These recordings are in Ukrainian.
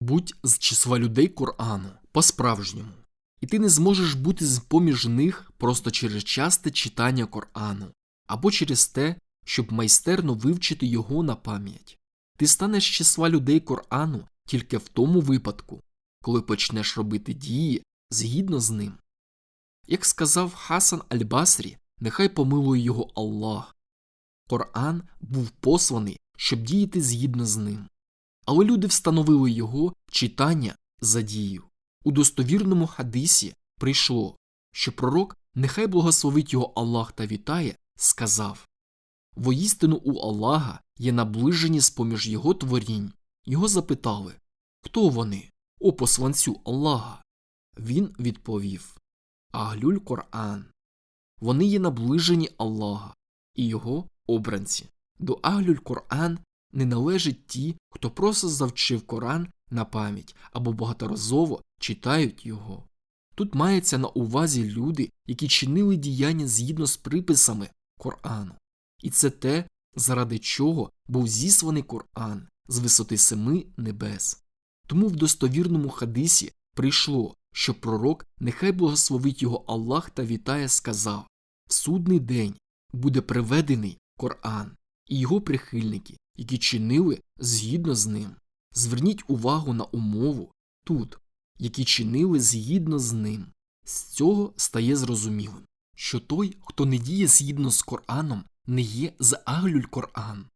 Будь з числа людей Корану по-справжньому, і ти не зможеш бути з поміж них просто через часте читання Корану або через те, щоб майстерно вивчити його на пам'ять. Ти станеш числа людей Корану тільки в тому випадку, коли почнеш робити дії згідно з ним. Як сказав Хасан Аль-Басрі, нехай помилує його Аллах. Коран був посланий, щоб діяти згідно з ним. Але люди встановили його читання за дію. У достовірному хадисі прийшло, що пророк, нехай благословить його Аллах та вітає, сказав Воістину у Аллаха є наближені з поміж його творінь. Його запитали Хто вони? О посланцю Аллаха. Він відповів Аглюль Коран. Вони є наближені Аллаха і його обранці. До Аглюль Коран не належать ті, хто просто завчив Коран на пам'ять або багаторазово читають його. Тут мається на увазі люди, які чинили діяння згідно з приписами Корану. І це те, заради чого був зісланий Коран з висоти семи небес. Тому в достовірному хадисі прийшло, що пророк, нехай благословить його Аллах та вітає, сказав в судний день буде приведений Коран і його прихильники, які чинили згідно з ним. Зверніть увагу на умову тут, які чинили згідно з ним. З цього стає зрозумілим, що той, хто не діє згідно з Кораном, не є з Аглюль Коран,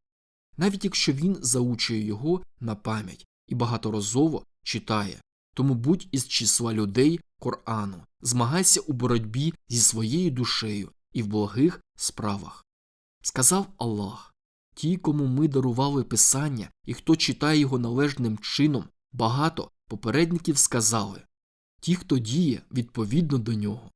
навіть якщо він заучує його на пам'ять і багаторазово читає. Тому будь із числа людей Корану, змагайся у боротьбі зі своєю душею і в благих справах. Сказав Аллах ті, кому ми дарували писання, і хто читає його належним чином, багато попередників сказали ті, хто діє відповідно до нього.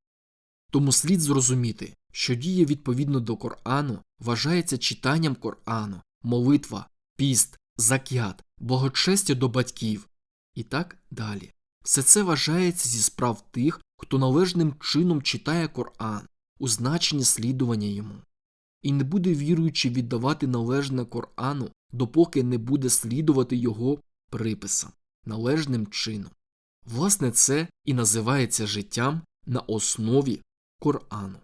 Тому слід зрозуміти, що діє відповідно до Корану вважається читанням Корану, молитва, піст, закят, благочестя до батьків і так далі. Все це вважається зі справ тих, хто належним чином читає Коран у значенні слідування йому, і не буде віруючи віддавати належне Корану, допоки не буде слідувати його приписам належним чином. Власне, це і називається життям на основі Корану.